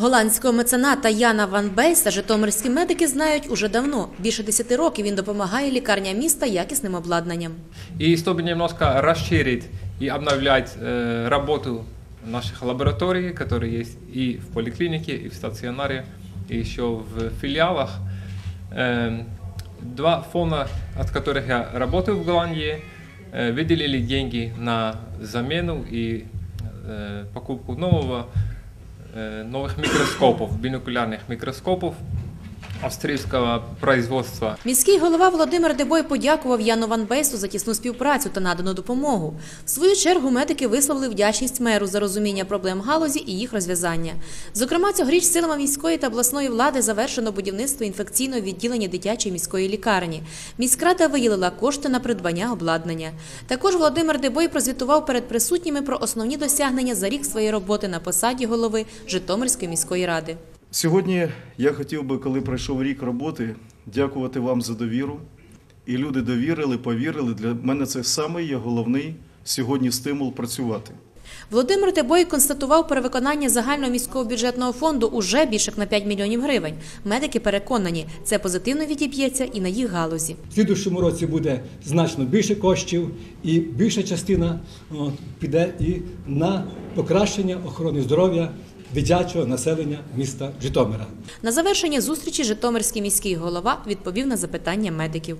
Голландського мецената Яна Ван Бейса житомирські медики знають уже давно. Більше 10 років він допомагає лікарням міста якісним обладнанням. И чтобы немножко расширить и обновлять э, работу наших лабораторий, которые есть и в поликлинике, и в стационаре, и еще в филиалах. Эм, Два фонда, от которых я работаю в Голландии, э, выделили деньги на замену и э, покупку нового, э, новых микроскопов, бинокулярных микроскопов австрийского производства. Міський голова Володимир Дебой подякував Яну Ван Бейсу за тісну співпрацю та надану допомогу. В свою чергу медики висловили вдячність меру за розуміння проблем галузі і їх розв'язання. Зокрема, цьогоріч силами міської та обласної влади завершено будівництво інфекційного відділення дитячої міської лікарні. Міськрада виділила кошти на придбання обладнання. Також Володимир Дебой прозвітував перед присутніми про основні досягнення за рік своєї роботи на посаді голови Житомирської міської ради. Сьогодні я хотів би, коли пройшов рік роботи, дякувати вам за довіру. І люди довірили, повірили. Для мене це саме є головний сьогодні стимул працювати. Володимир Дебой констатував перевиконання загального міського бюджетного фонду уже більше на 5 мільйонів гривень. Медики переконані, це позитивно відіб'ється і на їх галузі. В слідущому році буде значно більше коштів, і більша частина піде і на покращення охорони здоров'я дитячого населення міста Житомира. На завершення зустрічі Житомирський міський голова відповів на запитання медиків.